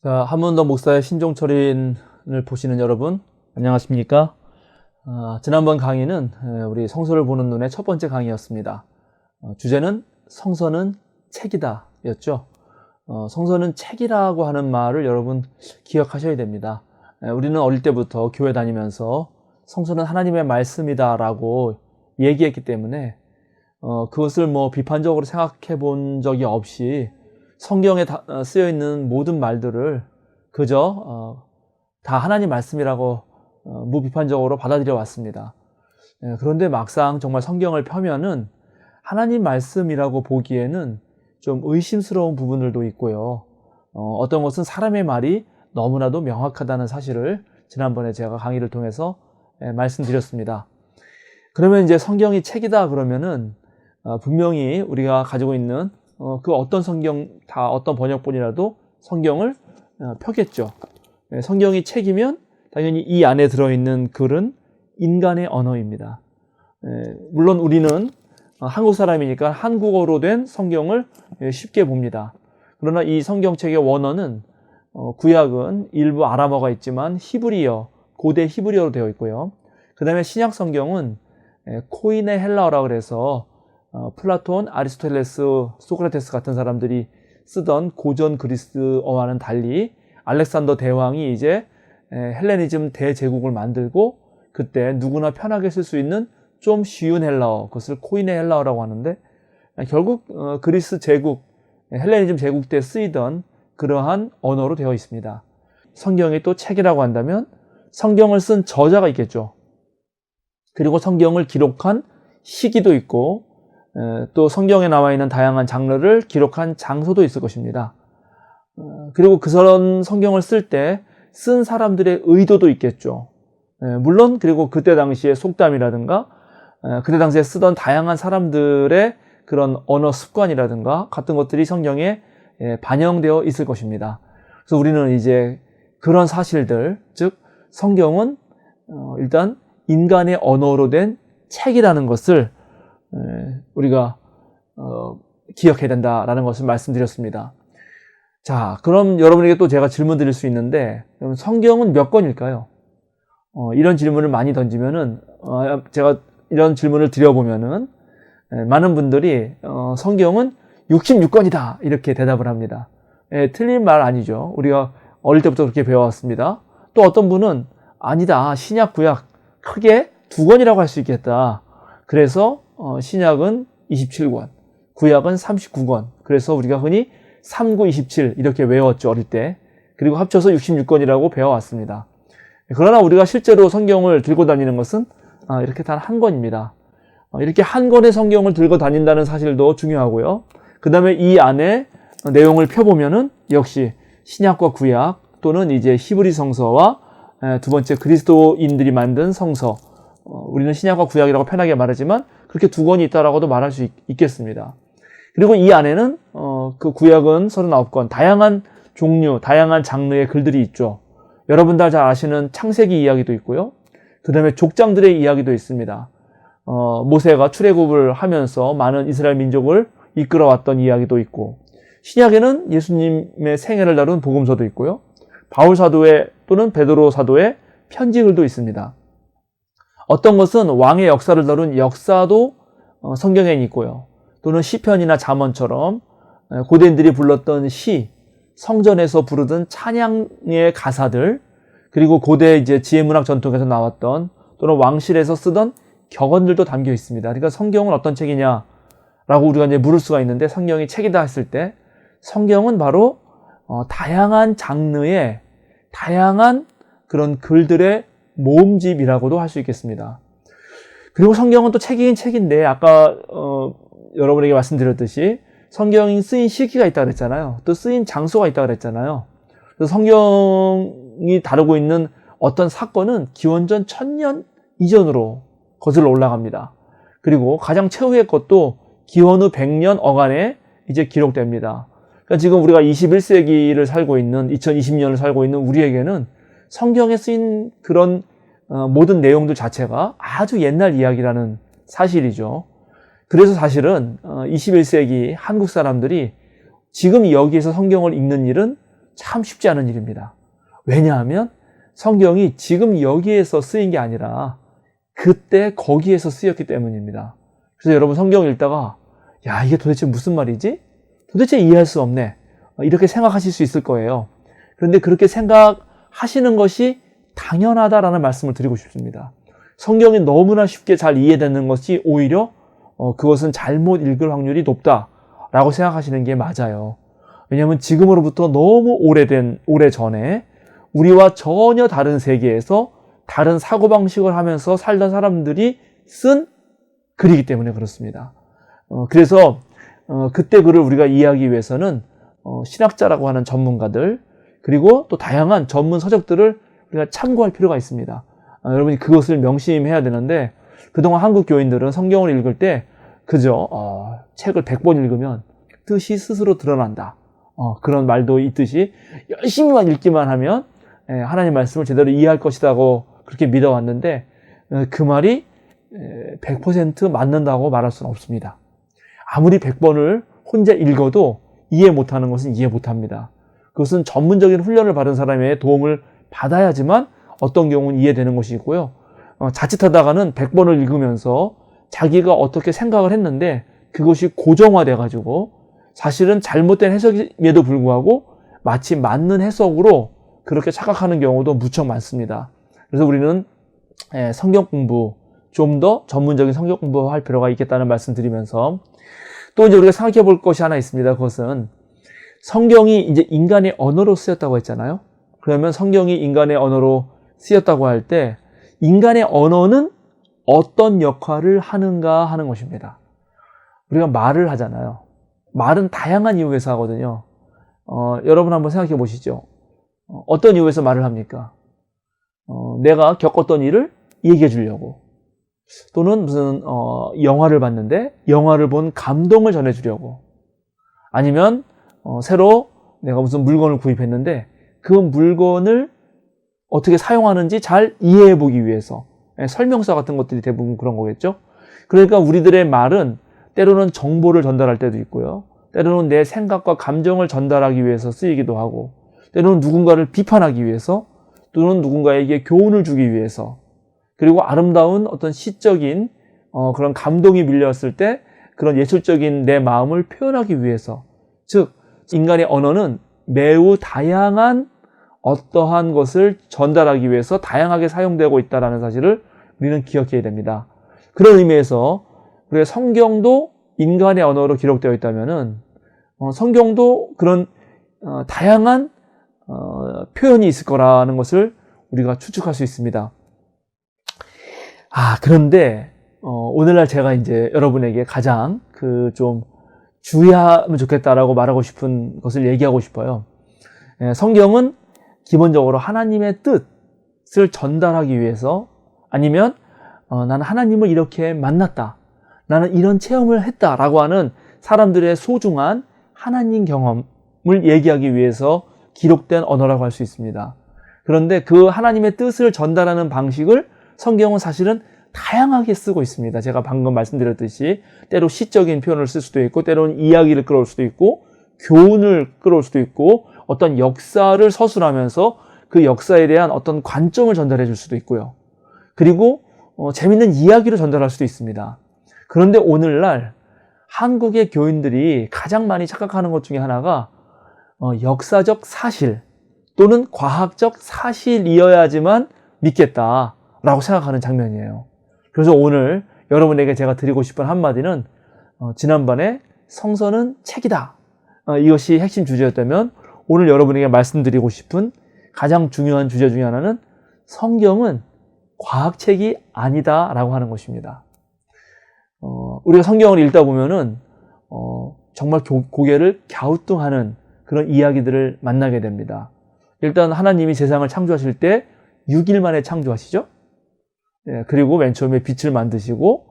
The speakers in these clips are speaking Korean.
자, 한문더 목사의 신종철인을 보시는 여러분, 안녕하십니까? 어, 지난번 강의는 에, 우리 성서를 보는 눈의 첫 번째 강의였습니다. 어, 주제는 성서는 책이다 였죠. 어, 성서는 책이라고 하는 말을 여러분 기억하셔야 됩니다. 에, 우리는 어릴 때부터 교회 다니면서 성서는 하나님의 말씀이다 라고 얘기했기 때문에 어, 그것을 뭐 비판적으로 생각해 본 적이 없이 성경에 다- 어, 쓰여 있는 모든 말들을 그저 어, 다 하나님 말씀이라고 어, 무비판적으로 받아들여 왔습니다. 예, 그런데 막상 정말 성경을 펴면은 하나님 말씀이라고 보기에는 좀 의심스러운 부분들도 있고요. 어, 떤 것은 사람의 말이 너무나도 명확하다는 사실을 지난번에 제가 강의를 통해서 예, 말씀드렸습니다. 그러면 이제 성경이 책이다 그러면은 어, 분명히 우리가 가지고 있는 어, 그 어떤 성경 다 어떤 번역본이라도 성경을 어, 펴겠죠. 예, 성경이 책이면 당연히 이 안에 들어있는 글은 인간의 언어입니다. 예, 물론 우리는 어, 한국 사람이니까 한국어로 된 성경을 예, 쉽게 봅니다. 그러나 이 성경책의 원어는 어, 구약은 일부 아람어가 있지만 히브리어, 고대 히브리어로 되어 있고요. 그 다음에 신약 성경은 예, 코인의 헬라어라 그래서 어, 플라톤, 아리스토텔레스, 소크라테스 같은 사람들이 쓰던 고전 그리스어와는 달리 알렉산더 대왕이 이제 에, 헬레니즘 대제국을 만들고 그때 누구나 편하게 쓸 수 있는 좀 쉬운 헬라어, 그것을 코인의 헬라어라고 하는데 에, 결국 어, 그리스 제국, 에, 헬레니즘 제국 때 쓰이던 그러한 언어로 되어 있습니다. 성경이 또 책이라고 한다면 성경을 쓴 저자가 있겠죠. 그리고 성경을 기록한 시기도 있고 에, 또 성경에 나와 있는 다양한 장르를 기록한 장소도 있을 것입니다. 어, 그리고 그런 성경을 쓸 때 쓴 사람들의 의도도 있겠죠. 에, 물론 그리고 그때 당시의 속담이라든가 에, 그때 당시에 쓰던 다양한 사람들의 그런 언어 습관이라든가 같은 것들이 성경에 에, 반영되어 있을 것입니다. 그래서 우리는 이제 그런 사실들, 즉 성경은 어, 일단 인간의 언어로 된 책이라는 것을 에, 우리가 어, 기억해야 된다라는 것을 말씀드렸습니다. 자, 그럼 여러분에게 또 제가 질문 드릴 수 있는데, 성경은 몇 권일까요? 어, 이런 질문을 많이 던지면은, 어, 제가 이런 질문을 드려보면은, 에, 많은 분들이, 어, 성경은 66권이다! 이렇게 대답을 합니다. 에, 틀린 말 아니죠. 우리가 어릴 때부터 그렇게 배워왔습니다. 또 어떤 분은, 아니다. 신약, 구약, 크게 두 권이라고 할 수 있겠다. 그래서, 어, 신약은 27권, 구약은 39권. 그래서 우리가 흔히 3927 이렇게 외웠죠 어릴 때. 그리고 합쳐서 66권이라고 배워왔습니다. 그러나 우리가 실제로 성경을 들고 다니는 것은 아, 이렇게 단 한 권입니다. 어, 이렇게 한 권의 성경을 들고 다닌다는 사실도 중요하고요. 그 다음에 이 안에 내용을 펴보면은 역시 신약과 구약 또는 이제 히브리 성서와 에, 두 번째 그리스도인들이 만든 성서 어, 우리는 신약과 구약이라고 편하게 말하지만 그렇게 두 권이 있다라고도 말할 수 있, 있겠습니다. 그리고 이 안에는 어, 그 구약은 39권 다양한 종류, 다양한 장르의 글들이 있죠. 여러분들 잘 아시는 창세기 이야기도 있고요. 그 다음에 족장들의 이야기도 있습니다. 어, 모세가 출애굽을 하면서 많은 이스라엘 민족을 이끌어왔던 이야기도 있고 신약에는 예수님의 생애를 다룬 복음서도 있고요. 바울 사도의 또는 베드로 사도의 편지글도 있습니다. 어떤 것은 왕의 역사를 다룬 역사도 어, 성경에 있고요. 또는 시편이나 잠언처럼 고대인들이 불렀던 시, 성전에서 부르던 찬양의 가사들, 그리고 고대 이제 지혜문학 전통에서 나왔던 또는 왕실에서 쓰던 격언들도 담겨 있습니다. 그러니까 성경은 어떤 책이냐라고 우리가 이제 물을 수가 있는데 성경이 책이다 했을 때 성경은 바로 어, 다양한 장르의 다양한 그런 글들의 모음집이라고도 할 수 있겠습니다. 그리고 성경은 또 책이긴 책인데 아까 어, 여러분에게 말씀드렸듯이 성경이 쓰인 시기가 있다 그랬잖아요. 또 쓰인 장소가 있다 그랬잖아요. 그래서 성경이 다루고 있는 어떤 사건은 기원전 천년 이전으로 거슬러 올라갑니다. 그리고 가장 최후의 것도 기원 후 100년 어간에 이제 기록됩니다. 그러니까 지금 우리가 21세기를 살고 있는 2020년을 살고 있는 우리에게는 성경에 쓰인 그런 어, 모든 내용들 자체가 아주 옛날 이야기라는 사실이죠. 그래서 사실은 21세기 한국 사람들이 지금 여기에서 성경을 읽는 일은 참 쉽지 않은 일입니다. 왜냐하면 성경이 지금 여기에서 쓰인 게 아니라 그때 거기에서 쓰였기 때문입니다. 그래서 여러분 성경 읽다가 야 이게 도대체 무슨 말이지? 도대체 이해할 수 없네. 이렇게 생각하실 수 있을 거예요. 그런데 그렇게 생각 하시는 것이 당연하다라는 말씀을 드리고 싶습니다. 성경이 너무나 쉽게 잘 이해되는 것이 오히려 어, 그것은 잘못 읽을 확률이 높다라고 생각하시는 게 맞아요. 왜냐하면 지금으로부터 너무 오래된 오래 전에 우리와 전혀 다른 세계에서 다른 사고방식을 하면서 살던 사람들이 쓴 글이기 때문에 그렇습니다. 어, 그래서 어, 그때 글을 우리가 이해하기 위해서는 어, 신학자라고 하는 전문가들 그리고 또 다양한 전문 서적들을 우리가 참고할 필요가 있습니다. 어, 여러분이 그것을 명심해야 되는데 그동안 한국 교인들은 성경을 읽을 때 그저 어, 책을 100번 읽으면 뜻이 스스로 드러난다. 어, 그런 말도 있듯이 열심히만 읽기만 하면 예, 하나님 말씀을 제대로 이해할 것이라고 그렇게 믿어왔는데 어, 그 말이 100% 맞는다고 말할 수는 없습니다. 아무리 100번을 혼자 읽어도 이해 못하는 것은 이해 못합니다. 그것은 전문적인 훈련을 받은 사람의 도움을 받아야지만 어떤 경우는 이해되는 것이 있고요. 어, 자칫하다가는 100번을 읽으면서 자기가 어떻게 생각을 했는데 그것이 고정화돼 가지고 사실은 잘못된 해석임에도 불구하고 마치 맞는 해석으로 그렇게 착각하는 경우도 무척 많습니다. 그래서 우리는 예, 성경 공부 좀 더 전문적인 성경 공부할 필요가 있겠다는 말씀 드리면서 또 이제 우리가 생각해 볼 것이 하나 있습니다. 그것은 성경이 이제 인간의 언어로 쓰였다고 했잖아요. 그러면 성경이 인간의 언어로 쓰였다고 할 때 인간의 언어는 어떤 역할을 하는가 하는 것입니다. 우리가 말을 하잖아요. 말은 다양한 이유에서 하거든요. 어, 여러분 한번 생각해 보시죠. 어, 떤 이유에서 말을 합니까? 어, 내가 겪었던 일을 얘기해 주려고. 또는 무슨 어, 영화를 봤는데 영화를 본 감동을 전해 주려고. 아니면 어, 새로 내가 무슨 물건을 구입했는데 그 물건을 어떻게 사용하는지 잘 이해해 보기 위해서 예, 설명서 같은 것들이 대부분 그런 거겠죠. 그러니까 우리들의 말은 때로는 정보를 전달할 때도 있고요. 때로는 내 생각과 감정을 전달하기 위해서 쓰이기도 하고, 때로는 누군가를 비판하기 위해서, 또는 누군가에게 교훈을 주기 위해서, 그리고 아름다운 어떤 시적인 어, 그런 감동이 밀렸을 때 그런 예술적인 내 마음을 표현하기 위해서, 즉 인간의 언어는 매우 다양한 어떠한 것을 전달하기 위해서 다양하게 사용되고 있다는 사실을 우리는 기억해야 됩니다. 그런 의미에서 우리가 성경도 인간의 언어로 기록되어 있다면은 어, 성경도 그런 어, 다양한 어, 표현이 있을 거라는 것을 우리가 추측할 수 있습니다. 아 그런데 어, 오늘날 제가 이제 여러분에게 가장 그 좀 주의하면 좋겠다라고 말하고 싶은 것을 얘기하고 싶어요. 예, 성경은 기본적으로 하나님의 뜻을 전달하기 위해서 아니면 어, 나는 하나님을 이렇게 만났다. 나는 이런 체험을 했다라고 하는 사람들의 소중한 하나님 경험을 얘기하기 위해서 기록된 언어라고 할 수 있습니다. 그런데 그 하나님의 뜻을 전달하는 방식을 성경은 사실은 다양하게 쓰고 있습니다. 제가 방금 말씀드렸듯이 때로 시적인 표현을 쓸 수도 있고 때로는 이야기를 끌어올 수도 있고 교훈을 끌어올 수도 있고 어떤 역사를 서술하면서 그 역사에 대한 어떤 관점을 전달해 줄 수도 있고요. 그리고 어, 재밌는 이야기를 전달할 수도 있습니다. 그런데 오늘날 한국의 교인들이 가장 많이 착각하는 것 중에 하나가 어, 역사적 사실 또는 과학적 사실이어야지만 믿겠다라고 생각하는 장면이에요. 그래서 오늘 여러분에게 제가 드리고 싶은 한마디는 어, 지난번에 성서는 책이다. 어, 이것이 핵심 주제였다면 오늘 여러분에게 말씀드리고 싶은 가장 중요한 주제 중에 하나는 성경은 과학책이 아니다라고 하는 것입니다. 어, 우리가 성경을 읽다 보면은 어, 정말 고개를 갸우뚱하는 그런 이야기들을 만나게 됩니다. 일단 하나님이 세상을 창조하실 때 6일 만에 창조하시죠. 예, 그리고 맨 처음에 빛을 만드시고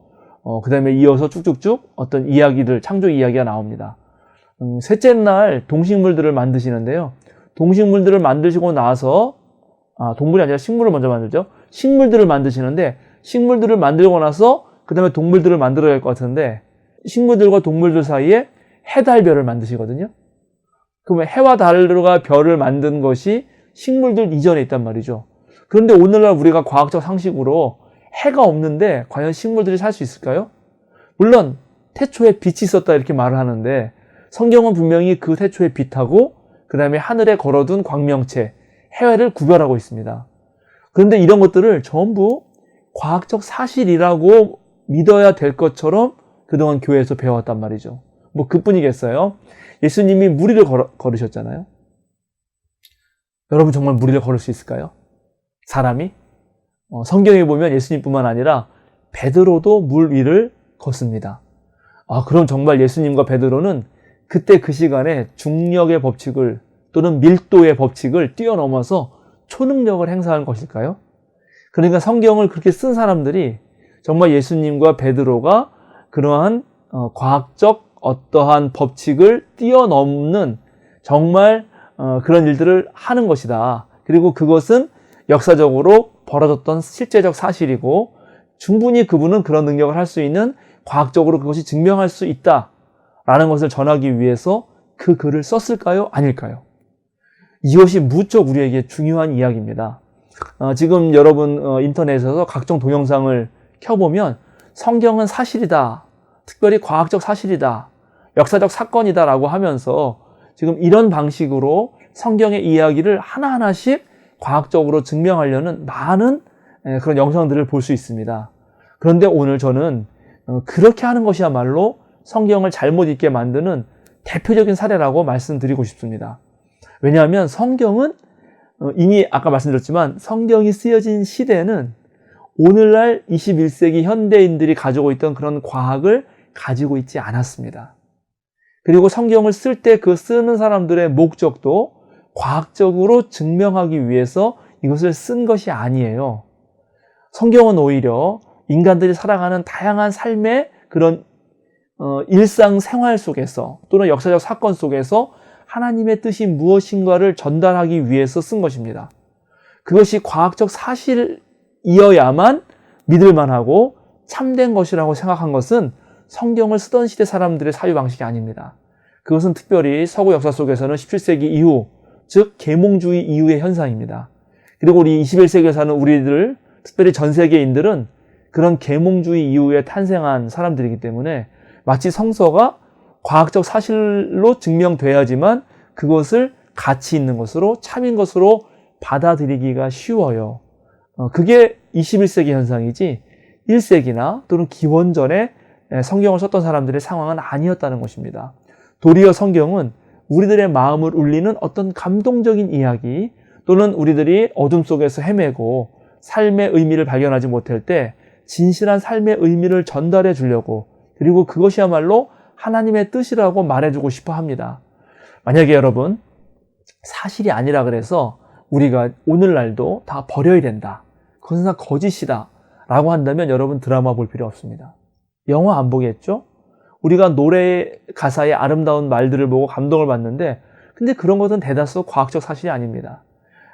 어, 그 다음에 이어서 쭉쭉쭉 어떤 이야기들 창조 이야기가 나옵니다. 음, 셋째 날 동식물들을 만드시는데요. 동식물들을 만드시고 나서 아, 동물이 아니라 식물을 먼저 만들죠. 식물들을 만드시는데 식물들을 만들고 나서 그 다음에 동물들을 만들어야 할 것 같은데 식물들과 동물들 사이에 해달별을 만드시거든요. 그러면 해와 달과 별을 만든 것이 식물들 이전에 있단 말이죠. 그런데 오늘날 우리가 과학적 상식으로 해가 없는데 과연 식물들이 살 수 있을까요? 물론 태초에 빛이 있었다 이렇게 말을 하는데 성경은 분명히 그 태초의 빛하고 그 다음에 하늘에 걸어둔 광명체, 해외를 구별하고 있습니다. 그런데 이런 것들을 전부 과학적 사실이라고 믿어야 될 것처럼 그동안 교회에서 배워왔단 말이죠. 뭐 그뿐이겠어요? 예수님이 무리를 걸어, 걸으셨잖아요. 여러분 정말 무리를 걸을 수 있을까요? 사람이? 어, 성경에 보면 예수님뿐만 아니라 베드로도 물 위를 걷습니다. 아, 그럼 정말 예수님과 베드로는 그때 그 시간에 중력의 법칙을 또는 밀도의 법칙을 뛰어넘어서 초능력을 행사한 것일까요? 그러니까 성경을 그렇게 쓴 사람들이 정말 예수님과 베드로가 그러한 어, 과학적 어떠한 법칙을 뛰어넘는 정말 어, 그런 일들을 하는 것이다. 그리고 그것은 역사적으로 벌어졌던 실제적 사실이고 충분히 그분은 그런 능력을 할 수 있는 과학적으로 그것이 증명할 수 있다라는 것을 전하기 위해서 그 글을 썼을까요? 아닐까요? 이것이 무척 우리에게 중요한 이야기입니다. 어, 지금 여러분 어, 인터넷에서 각종 동영상을 켜보면 성경은 사실이다. 특별히 과학적 사실이다. 역사적 사건이다라고 하면서 지금 이런 방식으로 성경의 이야기를 하나하나씩 과학적으로 증명하려는 많은 그런 영상들을 볼 수 있습니다. 그런데 오늘 저는 어, 그렇게 하는 것이야말로 성경을 잘못 읽게 만드는 대표적인 사례라고 말씀드리고 싶습니다. 왜냐하면 성경은 어, 이미 아까 말씀드렸지만 성경이 쓰여진 시대는 오늘날 21세기 현대인들이 가지고 있던 그런 과학을 가지고 있지 않았습니다. 그리고 성경을 쓸 때 그 쓰는 사람들의 목적도 과학적으로 증명하기 위해서 이것을 쓴 것이 아니에요. 성경은 오히려 인간들이 살아가는 다양한 삶의 그런 어, 일상 생활 속에서 또는 역사적 사건 속에서 하나님의 뜻이 무엇인가를 전달하기 위해서 쓴 것입니다. 그것이 과학적 사실이어야만 믿을 만하고 참된 것이라고 생각한 것은 성경을 쓰던 시대 사람들의 사유 방식이 아닙니다. 그것은 특별히 서구 역사 속에서는 17세기 이후, 즉 계몽주의 이후의 현상입니다. 그리고 우리 21세기에 사는 우리들, 특별히 전 세계인들은 그런 계몽주의 이후에 탄생한 사람들이기 때문에 마치 성서가 과학적 사실로 증명돼야지만 그것을 가치 있는 것으로 참인 것으로 받아들이기가 쉬워요. 어, 그게 21세기 현상이지 1세기나 또는 기원전에 성경을 썼던 사람들의 상황은 아니었다는 것입니다. 도리어 성경은 우리들의 마음을 울리는 어떤 감동적인 이야기 또는 우리들이 어둠 속에서 헤매고 삶의 의미를 발견하지 못할 때 진실한 삶의 의미를 전달해 주려고 그리고 그것이야말로 하나님의 뜻이라고 말해주고 싶어 합니다. 만약에 여러분 사실이 아니라 그래서 우리가 오늘날도 다 버려야 된다. 그것은 다 거짓이다. 라고 한다면 여러분 드라마 볼 필요 없습니다. 영화 안 보겠죠? 우리가 노래 가사의 아름다운 말들을 보고 감동을 받는데 근데 그런 것은 대다수 과학적 사실이 아닙니다.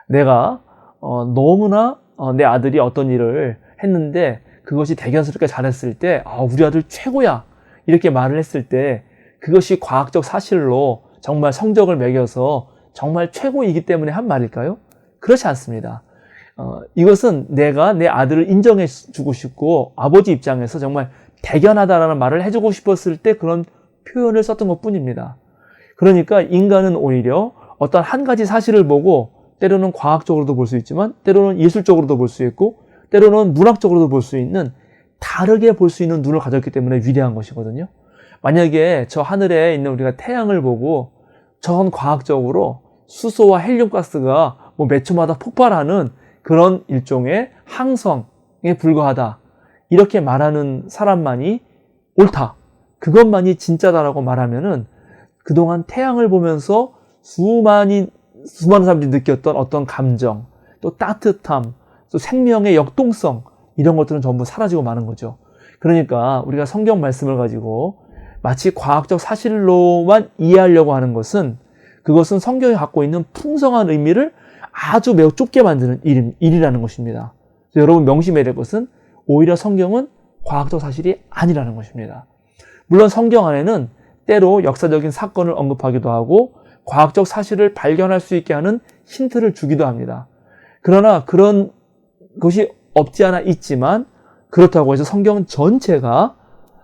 내가 어, 너무나 어, 내 아들이 어떤 일을 했는데 그것이 대견스럽게 잘했을 때 아, 우리 아들 최고야 이렇게 말을 했을 때 그것이 과학적 사실로 정말 성적을 매겨서 정말 최고이기 때문에 한 말일까요? 그렇지 않습니다. 어, 이것은 내가 내 아들을 인정해 주고 싶고 아버지 입장에서 정말 대견하다라는 말을 해주고 싶었을 때 그런 표현을 썼던 것 뿐입니다. 그러니까 인간은 오히려 어떤 한 가지 사실을 보고 때로는 과학적으로도 볼 수 있지만 때로는 예술적으로도 볼 수 있고 때로는 문학적으로도 볼 수 있는 다르게 볼 수 있는 눈을 가졌기 때문에 위대한 것이거든요. 만약에 저 하늘에 있는 우리가 태양을 보고 저건 과학적으로 수소와 헬륨 가스가 뭐 몇 초마다 폭발하는 그런 일종의 항성에 불과하다. 이렇게 말하는 사람만이 옳다. 그것만이 진짜다라고 말하면은 그동안 태양을 보면서 수많이, 수많은 사람들이 느꼈던 어떤 감정, 또 따뜻함, 또 생명의 역동성, 이런 것들은 전부 사라지고 마는 거죠. 그러니까 우리가 성경 말씀을 가지고 마치 과학적 사실로만 이해하려고 하는 것은 그것은 성경이 갖고 있는 풍성한 의미를 아주 매우 좁게 만드는 일, 일이라는 것입니다. 여러분 명심해야 될 것은 오히려 성경은 과학적 사실이 아니라는 것입니다. 물론 성경 안에는 때로 역사적인 사건을 언급하기도 하고 과학적 사실을 발견할 수 있게 하는 힌트를 주기도 합니다. 그러나 그런 것이 없지 않아 있지만 그렇다고 해서 성경 전체가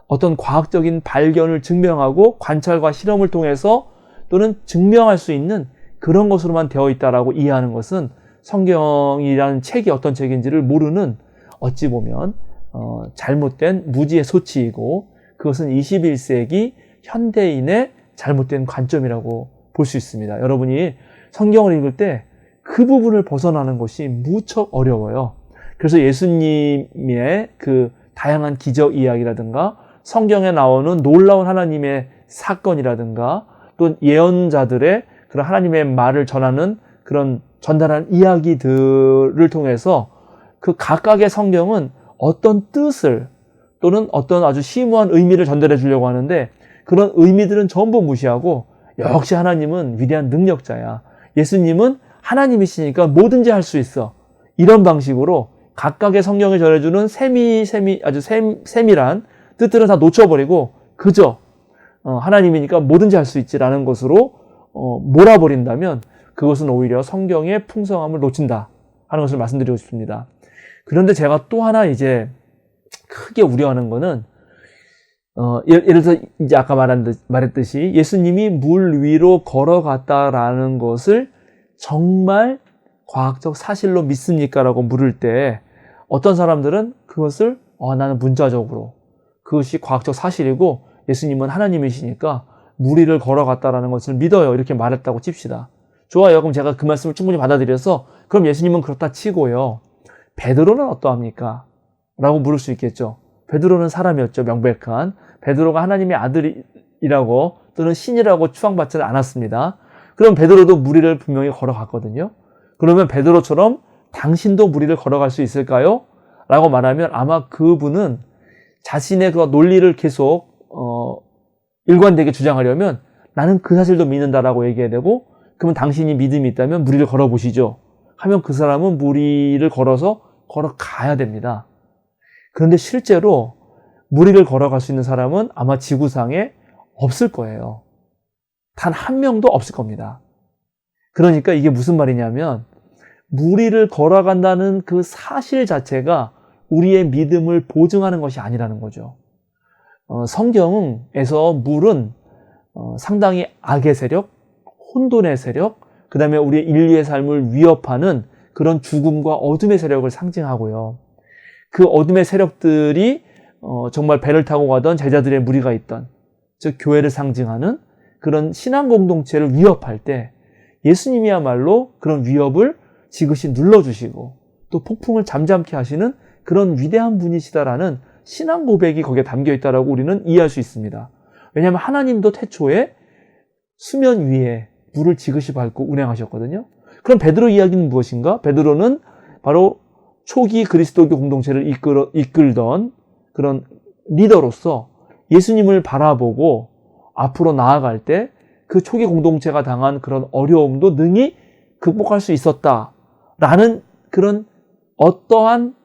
어떤 과학적인 발견을 증명하고 관찰과 실험을 통해서 또는 증명할 수 있는 그런 것으로만 되어 있다라고 이해하는 것은 성경이라는 책이 어떤 책인지를 모르는 어찌 보면 어, 잘못된 무지의 소치이고 그것은 21세기 현대인의 잘못된 관점이라고 볼 수 있습니다. 여러분이 성경을 읽을 때 그 부분을 벗어나는 것이 무척 어려워요. 그래서 예수님의 그 다양한 기적 이야기라든가 성경에 나오는 놀라운 하나님의 사건이라든가 또 예언자들의 그런 하나님의 말을 전하는 그런 전달한 이야기들을 통해서 그 각각의 성경은 어떤 뜻을 또는 어떤 아주 심오한 의미를 전달해 주려고 하는데 그런 의미들은 전부 무시하고 역시 하나님은 위대한 능력자야. 예수님은 하나님이시니까 뭐든지 할 수 있어. 이런 방식으로 각각의 성경을 전해주는 세미, 세미, 아주 세, 세밀한 뜻들은 다 놓쳐버리고 그저 어, 하나님이니까 뭐든지 할 수 있지라는 것으로 어, 몰아버린다면 그것은 오히려 성경의 풍성함을 놓친다 하는 것을 말씀드리고 싶습니다. 그런데 제가 또 하나 이제 크게 우려하는 것은 어, 예를 들어서 이제 아까 말한 듯, 말했듯이 예수님이 물 위로 걸어갔다라는 것을 정말 과학적 사실로 믿습니까? 라고 물을 때 어떤 사람들은 그것을 어, 나는 문자적으로 그것이 과학적 사실이고 예수님은 하나님이시니까 물 위를 걸어갔다라는 것을 믿어요. 이렇게 말했다고 칩시다. 좋아요. 그럼 제가 그 말씀을 충분히 받아들여서 그럼 예수님은 그렇다 치고요. 베드로는 어떠합니까? 라고 물을 수 있겠죠. 베드로는 사람이었죠. 명백한. 베드로가 하나님의 아들이라고 또는 신이라고 추앙받지는 않았습니다. 그럼 베드로도 무리를 분명히 걸어갔거든요. 그러면 베드로처럼 당신도 무리를 걸어갈 수 있을까요? 라고 말하면 아마 그분은 자신의 그 논리를 계속 어, 일관되게 주장하려면 나는 그 사실도 믿는다라고 얘기해야 되고 그러면 당신이 믿음이 있다면 무리를 걸어보시죠. 하면 그 사람은 무리를 걸어서 걸어가야 됩니다. 그런데 실제로 무리를 걸어갈 수 있는 사람은 아마 지구상에 없을 거예요. 단 한 명도 없을 겁니다. 그러니까 이게 무슨 말이냐면 무리를 걸어간다는 그 사실 자체가 우리의 믿음을 보증하는 것이 아니라는 거죠. 어, 성경에서 물은 어, 상당히 악의 세력, 혼돈의 세력, 그 다음에 우리의 인류의 삶을 위협하는 그런 죽음과 어둠의 세력을 상징하고요. 그 어둠의 세력들이 어, 정말 배를 타고 가던 제자들의 무리가 있던 즉 교회를 상징하는 그런 신앙 공동체를 위협할 때 예수님이야말로 그런 위협을 지그시 눌러주시고 또 폭풍을 잠잠케 하시는 그런 위대한 분이시다라는 신앙 고백이 거기에 담겨 있다라고 우리는 이해할 수 있습니다. 왜냐하면 하나님도 태초에 수면 위에 물을 지그시 밟고 운행하셨거든요. 그럼 베드로 이야기는 무엇인가? 베드로는 바로 초기 그리스도교 공동체를 이끌어, 이끌던 그런 리더로서 예수님을 바라보고 앞으로 나아갈 때 그 초기 공동체가 당한 그런 어려움도 능히 극복할 수 있었다라는 그런 어떠한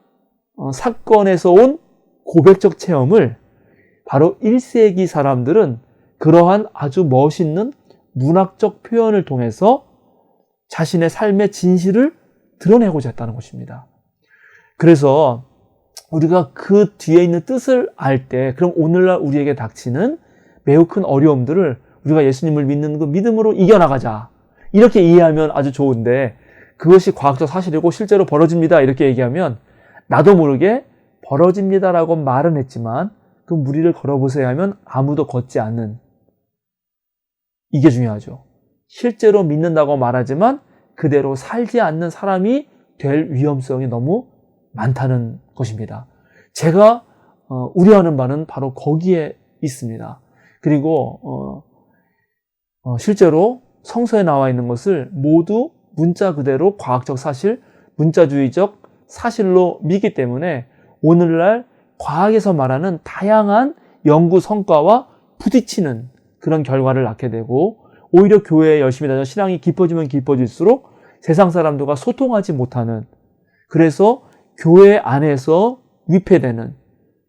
어, 사건에서 온 고백적 체험을 바로 1세기 사람들은 그러한 아주 멋있는 문학적 표현을 통해서 자신의 삶의 진실을 드러내고자 했다는 것입니다. 그래서 우리가 그 뒤에 있는 뜻을 알 때, 그럼 오늘날 우리에게 닥치는 매우 큰 어려움들을 우리가 예수님을 믿는 그 믿음으로 이겨나가자. 이렇게 이해하면 아주 좋은데, 그것이 과학적 사실이고 실제로 벌어집니다. 이렇게 얘기하면 나도 모르게 벌어집니다라고 말은 했지만 그 무리를 걸어보세요 하면 아무도 걷지 않는 이게 중요하죠. 실제로 믿는다고 말하지만 그대로 살지 않는 사람이 될 위험성이 너무 많다는 것입니다. 제가 어, 우려하는 바는 바로 거기에 있습니다. 그리고 어, 어, 실제로 성서에 나와 있는 것을 모두 문자 그대로 과학적 사실, 문자주의적 사실로 믿기 때문에 오늘날 과학에서 말하는 다양한 연구 성과와 부딪히는 그런 결과를 낳게 되고 오히려 교회에 열심히 다녀 신앙이 깊어지면 깊어질수록 세상 사람들과 소통하지 못하는 그래서 교회 안에서 위폐되는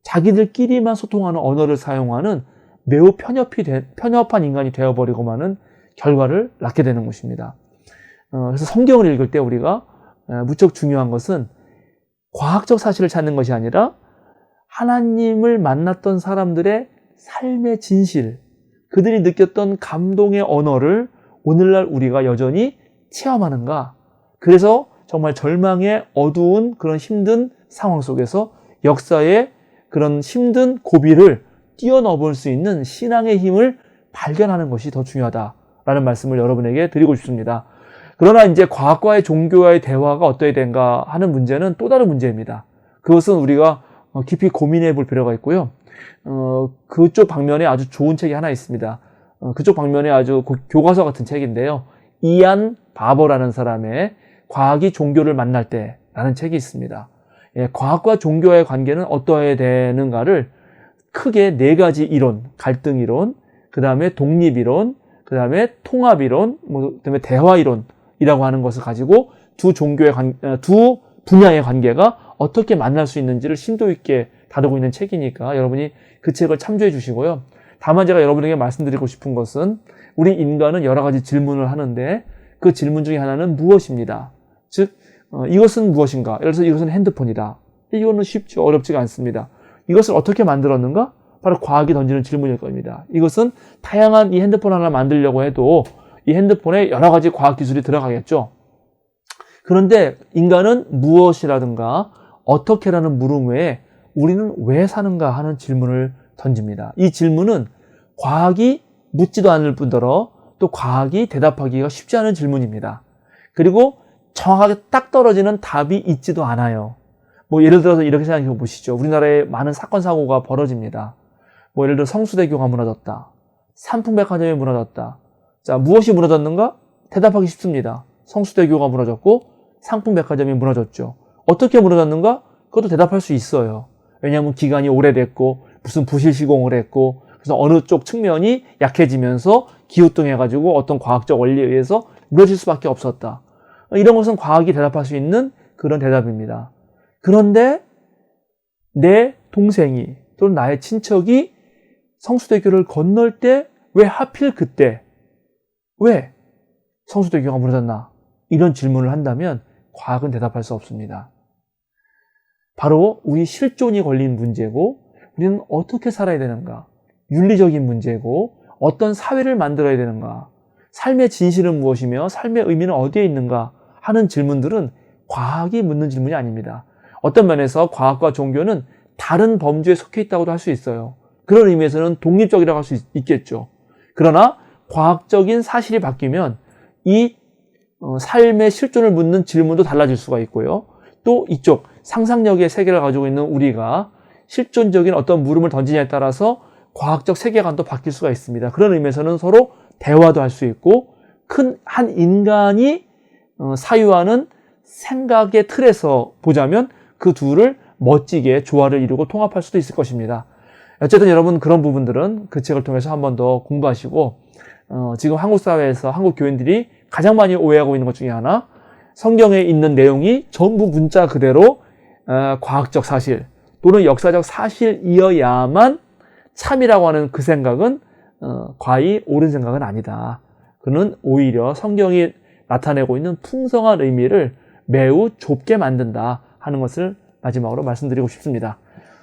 자기들끼리만 소통하는 언어를 사용하는 매우 편협이 되, 편협한 인간이 되어버리고 마는 결과를 낳게 되는 것입니다. 어, 그래서 성경을 읽을 때 우리가 어, 무척 중요한 것은 과학적 사실을 찾는 것이 아니라 하나님을 만났던 사람들의 삶의 진실, 그들이 느꼈던 감동의 언어를 오늘날 우리가 여전히 체험하는가? 그래서 정말 절망의 어두운 그런 힘든 상황 속에서 역사의 그런 힘든 고비를 뛰어넘을 수 있는 신앙의 힘을 발견하는 것이 더 중요하다라는 말씀을 여러분에게 드리고 싶습니다. 그러나 이제 과학과의 종교와의 대화가 어떠해야 되는가 하는 문제는 또 다른 문제입니다. 그것은 우리가 어, 깊이 고민해 볼 필요가 있고요. 어, 그쪽 방면에 아주 좋은 책이 하나 있습니다. 어, 그쪽 방면에 아주 고- 교과서 같은 책인데요. 이안 바버라는 사람의 과학이 종교를 만날 때라는 책이 있습니다. 예, 과학과 종교의 관계는 어떠해야 되는가를 크게 네 가지 이론, 갈등 이론, 그 다음에 독립 이론, 그 다음에 통합 이론, 뭐, 그 다음에 대화 이론이라고 하는 것을 가지고 두 종교의 관, 어, 두 분야의 관계가 어떻게 만날 수 있는지를 심도 있게 다루고 있는 책이니까 여러분이 그 책을 참조해 주시고요. 다만 제가 여러분에게 말씀드리고 싶은 것은 우리 인간은 여러 가지 질문을 하는데 그 질문 중에 하나는 무엇입니다. 즉, 어, 이것은 무엇인가? 예를 들어서 이것은 핸드폰이다. 이거는 쉽죠. 어렵지가 않습니다. 이것을 어떻게 만들었는가? 바로 과학이 던지는 질문일 겁니다. 이것은 다양한 이 핸드폰 하나 만들려고 해도 이 핸드폰에 여러 가지 과학 기술이 들어가겠죠. 그런데 인간은 무엇이라든가 어떻게라는 물음 외에 우리는 왜 사는가 하는 질문을 던집니다. 이 질문은 과학이 묻지도 않을 뿐더러 또 과학이 대답하기가 쉽지 않은 질문입니다. 그리고 정확하게 딱 떨어지는 답이 있지도 않아요. 뭐 예를 들어서 이렇게 생각해 보시죠. 우리나라에 많은 사건 사고가 벌어집니다. 뭐 예를 들어 성수대교가 무너졌다. 삼풍백화점이 무너졌다. 자, 무엇이 무너졌는가? 대답하기 쉽습니다. 성수대교가 무너졌고 상풍백화점이 무너졌죠. 어떻게 무너졌는가? 그것도 대답할 수 있어요. 왜냐하면 기간이 오래됐고 무슨 부실 시공을 했고 그래서 어느 쪽 측면이 약해지면서 기우뚱해가지고 어떤 과학적 원리에 의해서 무너질 수밖에 없었다. 이런 것은 과학이 대답할 수 있는 그런 대답입니다. 그런데 내 동생이 또는 나의 친척이 성수대교를 건널 때 왜 하필 그때 왜 성수대교가 무너졌나 이런 질문을 한다면 과학은 대답할 수 없습니다. 바로 우리 실존이 걸린 문제고 우리는 어떻게 살아야 되는가 윤리적인 문제고 어떤 사회를 만들어야 되는가 삶의 진실은 무엇이며 삶의 의미는 어디에 있는가 하는 질문들은 과학이 묻는 질문이 아닙니다. 어떤 면에서 과학과 종교는 다른 범주에 속해 있다고도 할 수 있어요. 그런 의미에서는 독립적이라고 할 수 있겠죠. 그러나 과학적인 사실이 바뀌면 이 어, 삶의 실존을 묻는 질문도 달라질 수가 있고요. 또 이쪽 상상력의 세계를 가지고 있는 우리가 실존적인 어떤 물음을 던지냐에 따라서 과학적 세계관도 바뀔 수가 있습니다. 그런 의미에서는 서로 대화도 할 수 있고 큰 한 인간이 어, 사유하는 생각의 틀에서 보자면 그 둘을 멋지게 조화를 이루고 통합할 수도 있을 것입니다. 어쨌든 여러분 그런 부분들은 그 책을 통해서 한 번 더 공부하시고 어, 지금 한국 사회에서 한국 교인들이 가장 많이 오해하고 있는 것 중에 하나 성경에 있는 내용이 전부 문자 그대로 어, 과학적 사실 또는 역사적 사실이어야만 참이라고 하는 그 생각은 어, 과히 옳은 생각은 아니다. 그는 오히려 성경이 나타내고 있는 풍성한 의미를 매우 좁게 만든다 하는 것을 마지막으로 말씀드리고 싶습니다.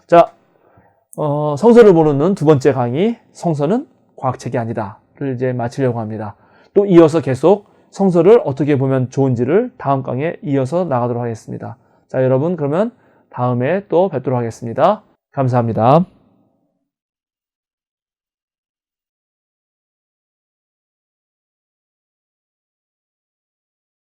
자, 어, 성서를 보는 두 번째 강의, 성서는 과학책이 아니다.를 이제 마치려고 합니다. 또 이어서 계속 성서를 어떻게 보면 좋은지를 다음 강의에 이어서 나가도록 하겠습니다. 자, 여러분, 그러면 다음에 또 뵙도록 하겠습니다. 감사합니다.